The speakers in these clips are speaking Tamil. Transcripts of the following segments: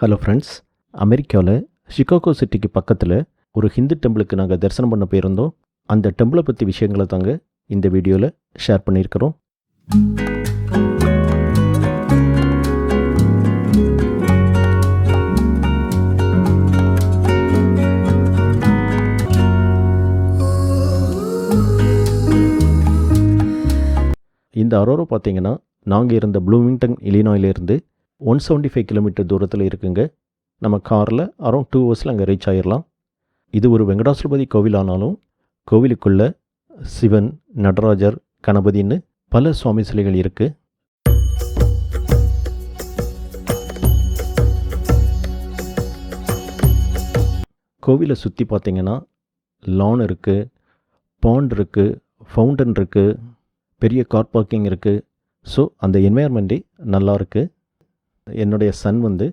ஹலோ ஃப்ரெண்ட்ஸ் அமெரிக்காவில் சிகாகோ சிட்டிக்கு பக்கத்தில் ஒரு ஹிந்து டெம்பிளுக்கு நாங்கள் தரிசனம் பண்ண போயிருந்தோம். அந்த டெம்பிளை பற்றி விஷயங்களை தாங்க இந்த வீடியோவில் ஷேர் பண்ணியிருக்கிறோம். இந்த அரோரோ பார்த்தீங்கன்னா நாங்கள் இருந்த ப்ளூமிங்டன் இலினாயிலிருந்து ஒன் செவன்ட்டி ஃபைவ் கிலோமீட்டர் தூரத்தில் இருக்குங்க. நம்ம காரில் அரௌண்ட் டூ ஹவர்ஸில் அங்கே ரீச் ஆயிடலாம் இது ஒரு வெங்கடாசலபதி கோவில் ஆனாலும் கோவிலுக்குள்ள சிவன் நடராஜர் கணபதின்னு பல சுவாமி சிலைகள் இருக்குது கோவிலை சுற்றி பார்த்தீங்கன்னா லான் இருக்குது பாண்ட் இருக்குது ஃபவுண்டன் இருக்குது பெரிய கார் பார்க்கிங் இருக்குது ஸோ அந்த என்வாயர்மெண்ட்டே நல்லா இருக்குது என்னுடைய சன் வந்து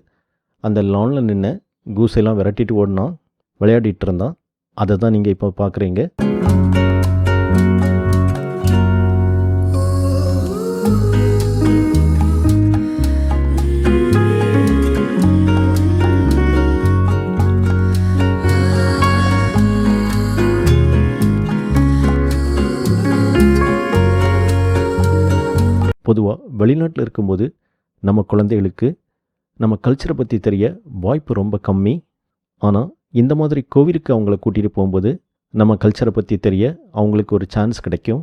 அந்த லானில் நின்று கூசையெல்லாம் விரட்டிட்டு ஓடினான் விளையாடிட்டு இருந்தான். அதை தான் நீங்கள் இப்போ பார்க்குறீங்க பொதுவாக வெளிநாட்டில் இருக்கும்போது நம்ம குழந்தைகளுக்கு நம்ம கல்ச்சரை பற்றி தெரிய வாய்ப்பு ரொம்ப கம்மி. ஆனால் இந்த மாதிரி கோவிலுக்கு அவங்கள கூட்டிகிட்டு போகும்போது நம்ம கல்ச்சரை பற்றி தெரிய அவங்களுக்கு ஒரு சான்ஸ் கிடைக்கும்.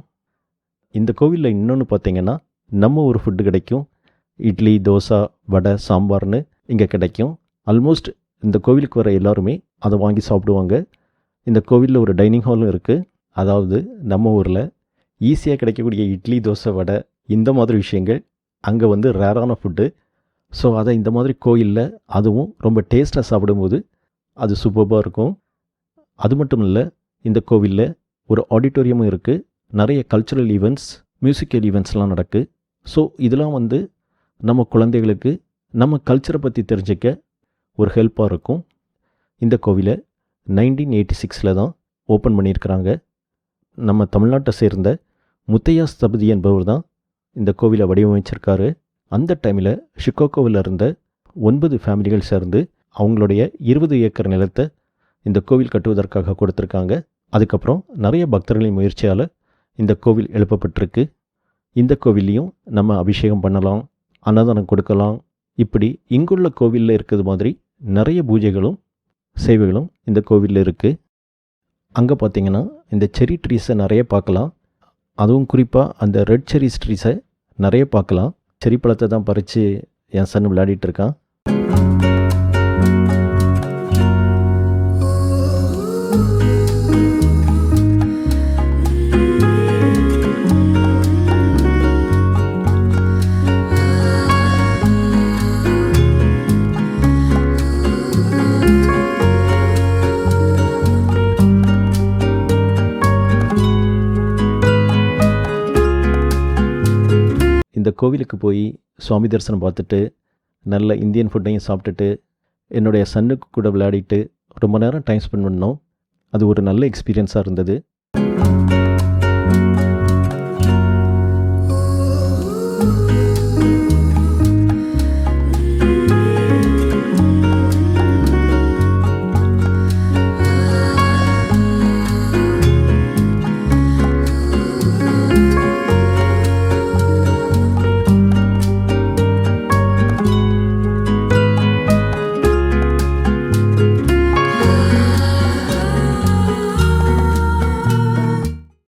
இந்த கோவிலில் இன்னொன்று பார்த்தீங்கன்னா நம்ம ஒரு ஃபுட்டு கிடைக்கும். இட்லி தோசை வடை சாம்பார்னு இங்கே கிடைக்கும். ஆல்மோஸ்ட் இந்த கோவிலுக்கு வர எல்லாருமே அதை வாங்கி சாப்பிடுவாங்க. இந்த கோவிலில் ஒரு டைனிங் ஹாலும் இருக்குது அதாவது நம்ம ஊரில் ஈஸியாக கிடைக்கக்கூடிய இட்லி தோசை வடை இந்த மாதிரி விஷயங்கள் அங்கே வந்து ரேரான ஃபுட்டு. ஸோ அதை இந்த மாதிரி கோயிலில் அதுவும் ரொம்ப டேஸ்ட்டாக சாப்பிடும்போது அது சூப்பராக இருக்கும். அது மட்டும் இல்லை இந்த கோவிலில் ஒரு ஆடிட்டோரியமும் இருக்குது நிறைய கல்ச்சுரல் ஈவெண்ட்ஸ் மியூசிக்கல் ஈவெண்ட்ஸ்லாம் நடக்கு. ஸோ இதெல்லாம் வந்து நம்ம குழந்தைகளுக்கு நம்ம கல்ச்சரை பற்றி தெரிஞ்சிக்க ஒரு ஹெல்ப்பாக இருக்கும். இந்த கோவிலை நைன்டீன் எயிட்டி சிக்ஸில் தான் ஓப்பன் பண்ணியிருக்கிறாங்க. நம்ம தமிழ்நாட்டை சேர்ந்த முத்தையா ஸ்தபதி என்பவர் தான் இந்த கோவிலை வடிவமைச்சிருக்காரு. அந்த டைமில் ஷிகாகோவில் இருந்த ஒன்பது ஃபேமிலிகள் சேர்ந்து அவங்களுடைய இருபது ஏக்கர் நிலத்தை இந்த கோவில் கட்டுவதற்காக கொடுத்துருக்காங்க. அதுக்கப்புறம் நிறைய பக்தர்களின் முயற்சியால் இந்த கோவில் எழுப்பப்பட்டிருக்கு. இந்த கோவில்லையும் நம்ம அபிஷேகம் பண்ணலாம் அன்னதானம் கொடுக்கலாம். இப்படி இங்குள்ள கோவிலில் இருக்கிறது மாதிரி நிறைய பூஜைகளும் சேவைகளும் இந்த கோவிலில் இருக்குது அங்கே பார்த்தீங்கன்னா இந்த செரி ட்ரீஸை நிறைய பார்க்கலாம். அதுவும் குறிப்பாக அந்த ரெட் செரி ஸ்ட்ரீஸை நிறைய பார்க்கலாம். செரி பழத்தை தான் பறித்து என் சன் விளையாடிட்டு இருக்கான். இந்த கோவிலுக்கு போய் சுவாமி தரிசனம் பார்த்துட்டு நல்ல இந்தியன் ஃபுட்டையும் சாப்பிட்டுட்டு என்னுடைய சன்னுக்கு கூட விளையாடிட்டு ரொம்ப நேரம் டைம் ஸ்பெண்ட் பண்ணோம். அது ஒரு நல்ல எக்ஸ்பீரியன்ஸாக இருந்தது.